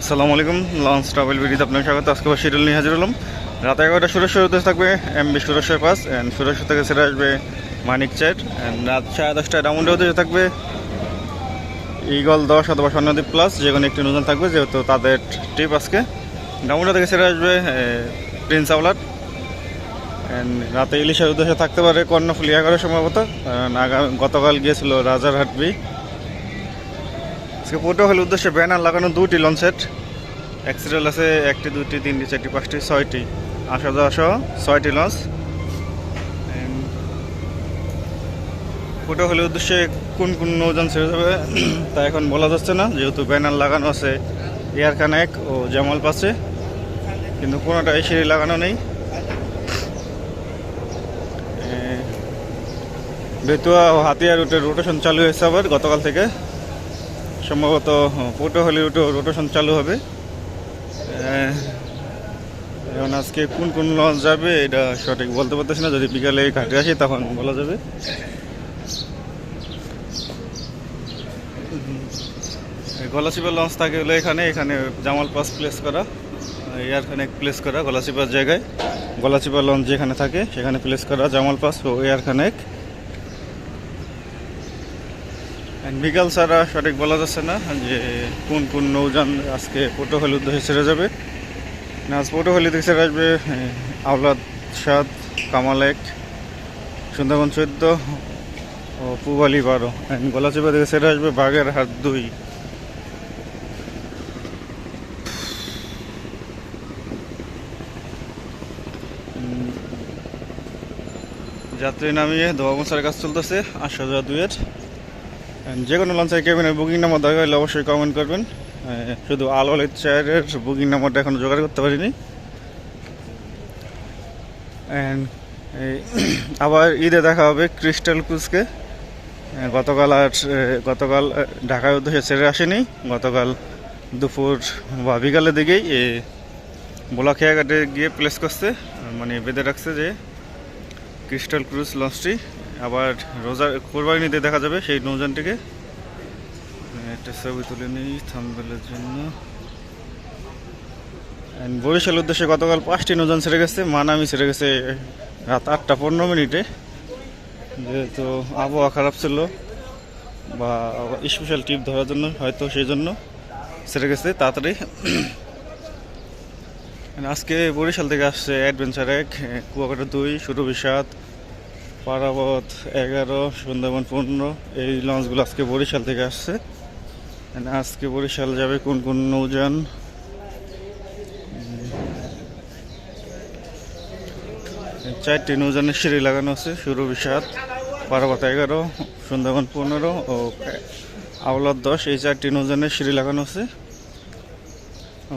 আসসালামু আলাইকুম launch travel ভিডিওতে আপনাকে স্বাগত। আজকে আবার শিডিউল নিয়ে হাজির হলাম। রাত এগারোটা সুরেশ্বর উদ্দেশ্য থাকবে MB Sureshwar pass and Sureshwar থেকে সেরে আসবে মানিক চাট অ্যান্ড রাত সাড়ে দশটায় ডাউনডে উদ্দেশ্য থাকবে ইগল দশ অথবা স্বর্ণদ্বীপ প্লাস যে কোনো একটি নতুন থাকবে, যেহেতু তাদের ট্রিপ আজকে। ডাউনডে থেকে সেরে আসবে প্রিন্স আওলার অ্যান্ড রাতে ইলিশের উদ্দেশ্যে থাকতে পারে কর্ণফুলি এগারো সম্ভবত। কারণ গতকাল গিয়েছিল রাজারহাট বি আজকে পোটো হল উদ্দেশ্যে ব্যানার লাগানো দুটি লঞ্চেট অ্যাক্সিডেন্ট আছে, একটি দুটি তিনটি, চারটি, পাঁচটি, ছয়টি। আসা যাওয়া ছয়টি লঞ্চ পোটো হলের উদ্দেশ্যে কোন কোন নৌযান ছেড়ে যাবে, তা এখন বলা যাচ্ছে না। যেহেতু ব্যানার লাগানো আছে এয়ার কানেক ও জামাল পাশে কিন্তু কোনোটা সিঁড়ি লাগানো নেই। বেতুয়া ও হাতিয়া রুটের রোটেশন চালু হয়েছে আবার গতকাল থেকে। সম্ভবত পটুয়াখালী রুটে রোটেশন চালু হবে। এখন আজকে কোন কোন লঞ্চ যাবে, এটা সঠিক বলতে পারতেছি না। যদি বিকালে ঘাটে আসি, তখন বলা যাবে। গলাচিপা লঞ্চ থাকে হলো এখানে এখানে জামাল পাস প্লেস করা এয়ারখানে প্লেস করা গলাচিপার জায়গায়। গলাচিপা লঞ্চ যেখানে থাকে, সেখানে প্লেস করা জামাল পাস ও এয়ারখানেক। বিকাল ছাড়া সঠিক বলা যাচ্ছে না, যে কোন কোন নৌযান আজকে পটুয়াখালী উদ্দেশ্যে ছেড়ে যাবে। না, আজ পটুয়াখালী থেকে ছেড়ে আসবে আওলাদ সাত কামালেক সুন্দরবন চোদ্দ ও পুবালি বারো। গলাচিপা থেকে ছেড়ে আসবে বাঘের হাট দুই যাত্রী নামিয়ে দোয়া মশার কাজ চলতেছে আসা যাওয়া দুয়ের যে কোনো লঞ্চের কেবিনের বুকিং নাম্বার দরকার হলে অবশ্যই কমেন্ট করবেন। শুধু আল আলিত চেয়ারের বুকিং নাম্বারটা এখনও জোগাড় করতে পারিনি। এই, আবার ঈদে দেখা হবে ক্রিস্টাল ক্রুজকে গতকাল আর গতকাল ঢাকায় উদ্দেশ্যে ছেড়ে আসেনি। গতকাল দুপুর বা বিকালের দিকেই বোলাখিয়া ঘাটে গিয়ে প্লেস করছে। মানে বেঁধে রাখছে যে ক্রিস্টাল ক্রুজ লঞ্চটি আবার রোজার কোরবানিতে দেখা যাবে সেই নৌযানটিকে একটা ছবি তুলে নিই থাম্বেলের জন্য। বরিশাল উদ্দেশ্যে গতকাল পাঁচটি নৌযান ছেড়ে গেছে, মানামি ছেড়ে গেছে রাত আটটা পনেরো মিনিটে। যেহেতু আবহাওয়া খারাপ ছিল বা স্পেশাল টিপ ধরার জন্য, হয়তো সেই জন্য ছেড়ে গেছে তাড়াতাড়ি। আজকে বরিশাল থেকে আসছে অ্যাডভেঞ্চার এক, কুয়াকাটা দুই, সুরভি সাত পারাবত এগারো, সুন্দরবন পনেরো, এই লঞ্চগুলো আজকে বরিশাল থেকে আসছে। আজকে বরিশাল যাবে কোন কোন নৌযান? চারটি নৌযানের সিঁড়ি লাগানো আছে সুরভি সাত পারাবত এগারো, সুন্দরবন পনেরো ও আওলাদ দশ, এই চারটি নৌযানের সিঁড়ি লাগানো আছে।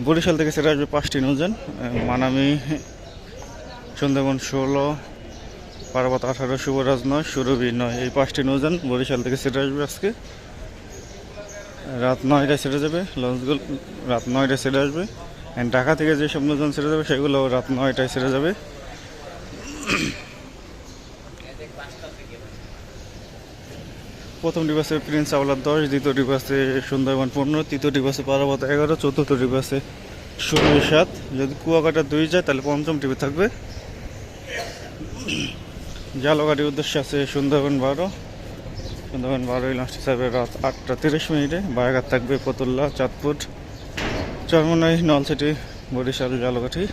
বরিশাল থেকে সেটা আসবে পাঁচটি নৌযান মানামি, সুন্দরবন ষোলো পার্বত আঠারো শুভরাজ নয়, সুরভি নয়। এই পাঁচটি নৌযান বরিশাল থেকে সেটা আসবে আজকে। রাত নয়টায় সেরে যাবে লঞ্চগুলো রাত নয়টায় সেরে আসবে। অ্যান্ড ঢাকা থেকে যেসব নৌযান সেরে যাবে, সেগুলো রাত নয়টায় সেরে যাবে। প্রথম ডিবাসে প্রিন্স আওলার দশ, দ্বিতীয় ডিবাসে সুন্দরবন পনেরো, তৃতীয় ডিবাসে পারাবত এগারো, চতুর্থ ডিবাসে ষোলো সাত। যদি কুয়াকাটা দুই যায়, তাহলে পঞ্চম টিভি থাকবে। জালগাড়ির উদ্দেশ্যে আছে সুন্দরবন বারো। সুন্দরবন বারো এই লাস্ট হিসাবে রাত আটটা তিরিশ মিনিটে। বায়াঘাট থাকবে পতুল্লা, চাঁদপুর, চরমনাই, নলসিটি, বরিশাল জালকাঠি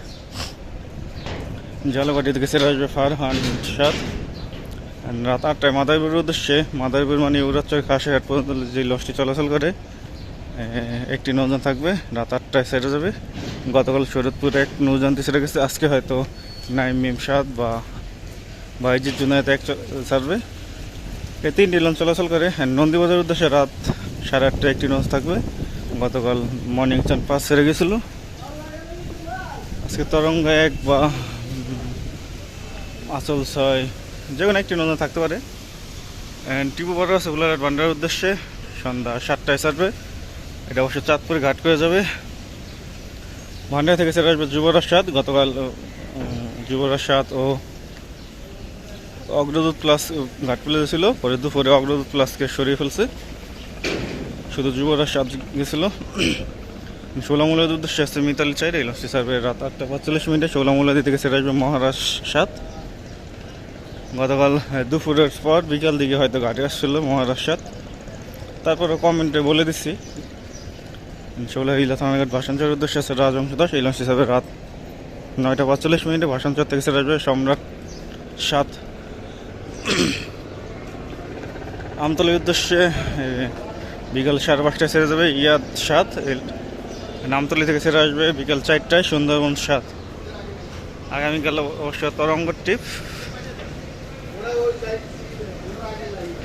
জালকাঠি থেকে সেরে আসবে ফারহান সাত রাত আটটায় মাদারীপুরের উদ্দেশ্যে, মাদারীপুর মানে উড়াচ্চর খাসিহাট পর্যন্ত যে লঞ্চটি চলাচল করে একটি নৌযান থাকবে। রাত আটটায় সেরে যাবে। গতকাল শরৎপুর এক নৌযানটি সেরে গেছে। আজকে হয়তো নাইম মিম সাত বা বাইজিৎ জুনায়ত এক ছাড়বে এই তিনটি লঞ্চ চলাচল করে। and নন্দীবাজার উদ্দেশ্যে রাত সাড়ে আটটায় একটি লঞ্চ থাকবে। গতকাল মর্নিং চান পাঁচ সেরে গেছিল। আজকে তরঙ্গ এক বা আচল ছয়, যে কোনো একটি নতুন থাকতে পারে। অ্যান্ড টিপু বড় আছে বুলারহাট বান্ডার উদ্দেশ্যে। সন্ধ্যা সাতটায় ছাড়বে। এটা অবশ্য চাঁদপুরে ঘাট করে যাবে। ভান্ডার থেকে সেটা আসবে যুবরাজ সাত গতকাল যুবরাজ সাত ও অগ্রদূত প্লাস ঘাট পেলে ছিল পরে দুপুরে অগ্রদূত প্লাসকে সরিয়ে ফেলছে। শুধু যুবরাজ সাত গেছিল। ষোলামূলের উদ্দেশ্যে আসছে মিতালি এই লঞ্চটি সার্ভে রাত আটটা পাঁচচল্লিশ মিনিটে ষোলামূলাদি থেকে সেরে আসবে মহারাজ সাত। গতকাল দুপুরের পর বিকাল দিকে হয়তো ঘাটে আসছিল মহারাজ সাত। তারপরে কমেন্টে বলে দিচ্ছি। ষোলো হিলা থানাঘাট ভাষণচরের উদ্দেশ্যে আছে রাজবংশ দাস এই লঞ্চটি সার্ভে রাত নয়টা পাঁচচল্লিশ মিনিটে ভাষণচর থেকে সেরে আসবে সম্রাট সাত। আমতলের উদ্দেশ্যে বিকাল সাড়ে পাঁচটায় ছেড়ে যাবে ইয়াদ সাত। নামতলি থেকে ছেড়ে আসবে বিকাল চারটায় সুন্দরবন সাত। আগামীকাল অবশ্য তরঙ্গ ট্রিপ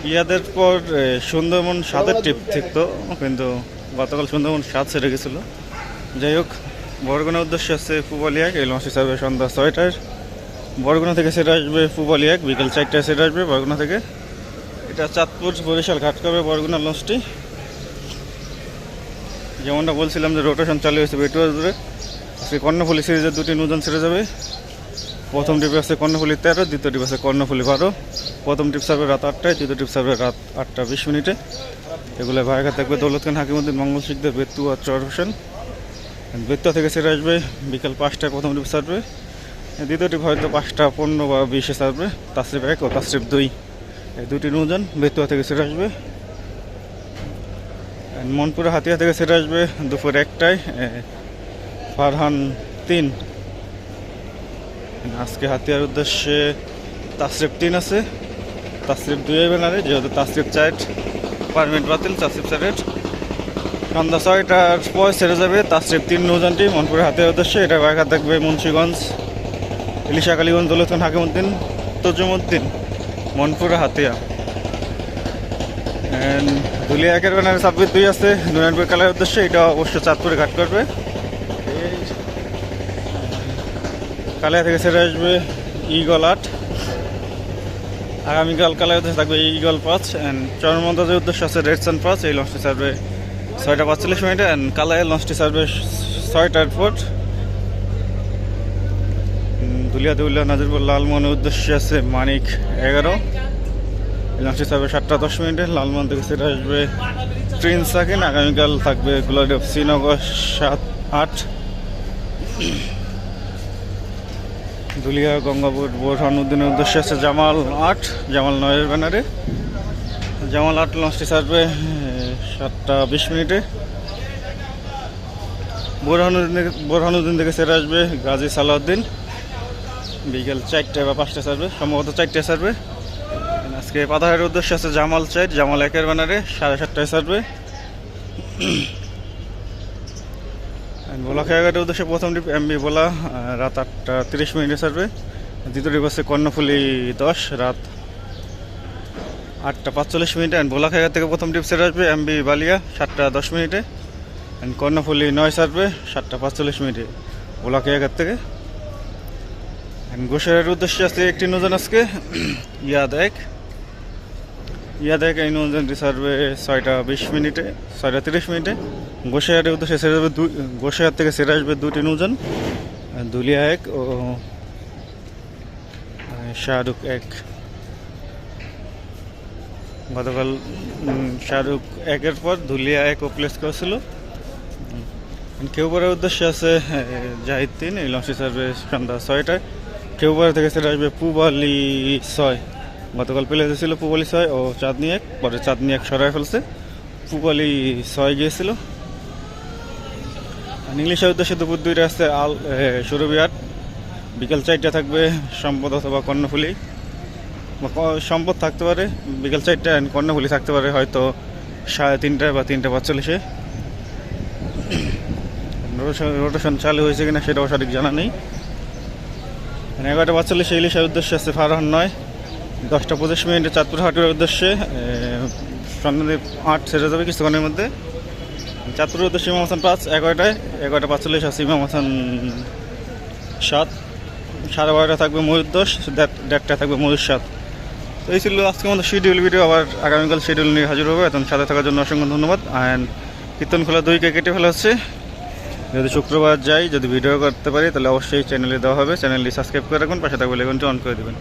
ইয়াদের পর সুন্দরবন সাতের টিপ থাকতো কিন্তু গতকাল সুন্দরবন সাত ছেড়ে গেছিল। যাই হোক, বরগুনার উদ্দেশ্যে আছে পুবালিয়াক এই লঞ্চ হিসাবে সন্ধ্যা ছয়টায়। বরগুনা থেকে সেটা আসবে পুবালি এক, বিকেল চারটায় সেটা আসবে বরগুনা থেকে। এটা চাঁদপুর বরিশাল ঘাট করবে বরগুনা লঞ্চটি। যেমনটা বলছিলাম যে রোটেশন চালু হয়েছে বেটুয়া দূরে আজকে কর্ণফুলি সিরিজের দুটি নূতন ছেড়ে যাবে প্রথম ট্রিপ আছে কর্ণফুলি তেরো, দ্বিতীয় ট্রিপ আছে কর্ণফুলি বারো। প্রথম ট্রিপ সার্ভে রাত আটটায় দ্বিতীয় ট্রিপ সার্ভে রাত আটটা বিশ মিনিটে। এগুলো ভাইঘাট থাকবে দৌলত খান হাকিমুদ্দিন, মঙ্গল শিখদের বেতু আর চর হোসেন। বেতুয়া থেকে ছেড়ে আসবে বিকাল পাঁচটায় প্রথম ট্রিপ সার্ভে দ্বিতীয় ট্রিপ হয়তো পাঁচটা, পনেরো বা বিশে সার্ভে তাসরিফ এক ও তাসরিফ দুই। এই দুটি নৌযান বেতুয়া থেকে ছেড়ে আসবে। And মনপুরা হাতিয়া থেকে ছেড়ে আসবে দুপুর একটায়। ফারহান তিন। আজকে হাতিয়ার উদ্দেশ্যে তাসরিফ তিন আছে। তাসরিফ দুই হবে না রে যেহেতু তাসরিফ চার পারমিট বাতিল, তাসরিফ চারের সন্ধ্যা ছয়টার পর ছেড়ে যাবে তাসরিফ তিন নৌযানটি মনপুরের হাতিয়ার উদ্দেশ্যে। এটা বাঘা থাকবে মুন্সীগঞ্জ। ইলিশা কালীগঞ্জ দৌলতখান হাকিমুদ্দিন তজুমুদ্দিন, মনপুরা হাতিয়া। দুলিয়া একের ব্যানারে ছাব্বিশ দুই আছে নুরানপুর কালার উদ্দেশ্যে এটা অবশ্য চাঁদপুরে ঘাট করবে। কালিয়া থেকে ছেড়ে আসবে ইগল আট। আগামীকাল কালার উদ্দেশ্যে থাকবে ইগল পাঁচ। অ্যান্ড চরমন্দাজের উদ্দেশ্যে আছে রেডসান পাঁচ। এই লঞ্চটি ছাড়বে ছয়টা পাঁচচল্লিশ মিনিটে। অ্যান্ড কালায় লঞ্চটি ছাড়বে ছয়টার পর। দুলিয়া দুলিয়া নাজিরপুর লালমোহনের উদ্দেশ্যে আছে মানিক এগারো। লঞ্চটি থাকবে সাতটা দশ মিনিটে লালমোহন থেকে সেটা আসবে প্রিন্স থাকেন আগামীকাল থাকবে গ্লোরি অফ শ্রীনগর সাত আট। দুলিয়া গঙ্গাপুর বোরহান উদ্দিনের উদ্দেশ্যে আছে জামাল আট, জামাল নয়ের ব্যানারে। জামাল আট লঞ্চটি ছাড়বে সাতটা বিশ মিনিটে। বোরহানুদ্দিন বোরহানুদ্দিন থেকে সেরে আসবে গাজী সালাউদ্দিন। বিকেল চারটায় বা পাঁচটা ছাড়বে সম্ভবত চারটায় ছাড়বে আজকে পাতাহারের উদ্দেশ্য আছে জামাল চাইট, জামাল একের ব্যানারে সাড়ে সাতটায় ছাড়বে ভোলা খেয়াঘাটের উদ্দেশ্যে প্রথম ট্রিপ এমবি ভোলা রাত আটটা তিরিশ মিনিটে ছাড়বে দ্বিতীয় ট্রিপ আছে কর্ণফুলি দশ, রাত আটটা পাঁচচল্লিশ মিনিটে। অ্যান্ড ভোলা খেয়াঘাট থেকে প্রথম ট্রিপ ছেড়ে আসবে এমবি বালিয়া, সাতটা দশ মিনিটে। অ্যান্ড কর্ণফুলি নয় ছাড়বে সাতটা পাঁচচল্লিশ মিনিটে। ভোলা খেয়াঘাট থেকে। গোসাইয়ের উদ্দেশ্যে আছে একটি নৌজান আজকে। ইয়াদ এক ইয়াদ এক এই নৌজানটি ছাড়বে ছয়টা বিশ মিনিটে, ছয়টা তিরিশ মিনিটে। গোসাইয়ারের উদ্দেশ্যে ছেড়ে যাবে দুই গোসাইয়ার থেকে ছেড়ে আসবে দুটি নৌজান দুলিয়া এক ও শাহরুখ এক। গতকাল শাহরুখ একের পর ধুলিয়া এক ও প্লেস করেছিল কেউবারের উদ্দেশ্যে আছে জাহিদ তিন, এই লঞ্চটি ছাড়বে সন্ধ্যা ছয়টায়। কেউবার থেকে সেটা আসবে পুবালি ছয়। গতকাল পেলে ছিল পুবালি ছয় ও চাঁদনি এক, পরে চাঁদনি এক সরাই ফেলছে। পুবালি ছয় গিয়েছিল। ইংলিশের উদ্দেশ্যে দুপুর দুইটা আসছে আল সুরভি আট বিকেল চারটা থাকবে সম্পদ অথবা কর্ণফুলি। সম্পদ থাকতে পারে, বিকেল চারটা কর্ণফুলি থাকতে পারে, হয়তো সাড়ে তিনটায় বা তিনটা পাঁচচল্লিশে। রোটেশন চালু হয়েছে কিনা সেটাও সঠিক জানা নেই। এগারোটা পাঁচচল্লিশে ইলিশের উদ্দেশ্যে আছে ফারহান নয়। দশটা পঁচিশ মিনিটে চাঁদপুর হাটের উদ্দেশ্যে সন্ধ্যাদীপ আট ছেড়ে যাবে কিছুক্ষণের মধ্যে। চাঁদপুরের উদ্দেশ্যে ইমাম হাসান পাঁচ, এগারোটায়, এগারোটা পাঁচচল্লিশ আছে ইমাম হাসান সাত। সাড়ে বারোটা থাকবে ময়ূর দশ দেড়- দেড়টায় থাকবে ময়ূর সাত তো এই ছিল আজকে মতো শিডিউল ভিডিও আবার আগামীকাল শিডিউল নিয়ে হাজির হবে। এখন সাথে থাকার জন্য অসংখ্য ধন্যবাদ। অ্যান্ড কীর্তন খোলা দুইকে কেটে ফেলা হচ্ছে। যদি শুক্রবার যাই, যদি ভিডিও করতে পারি, তাহলে অবশ্যই চ্যানেলে দেওয়া হবে। চ্যানেলটি সাবস্ক্রাইব করে রাখুন পাশে থাকবে লেগুনটি অন করে দেবেন।